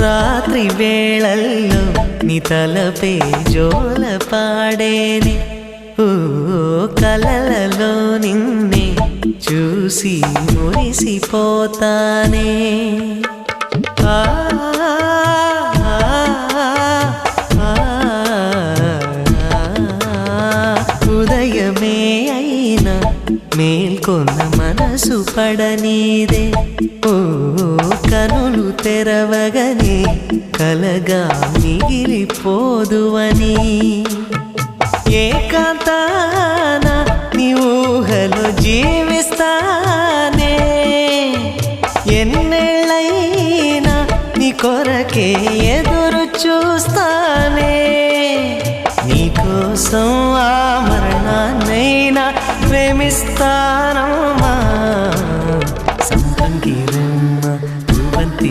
రాత్రి వేళల్లో నీ తలపే జోల పాడేనే. ఓ కలలలో నిన్నే చూసి మురిసిపోతానే. ఆ, ఉదయమే అయినా మేల్కొన్న మనసు పడనీదే. ఓ తెరవగని కలగా మిగిలిపోదువని ఏకాంతాన నీ ఊహలో జీవిస్తానే. ఎన్నేళ్ళైనా నీ కొరకే ఎదురు చూస్తానే. నీకోసం ఆ మరణాన్నైనా ప్రేమిస్తానమ్మా. సంపంగి शान्ति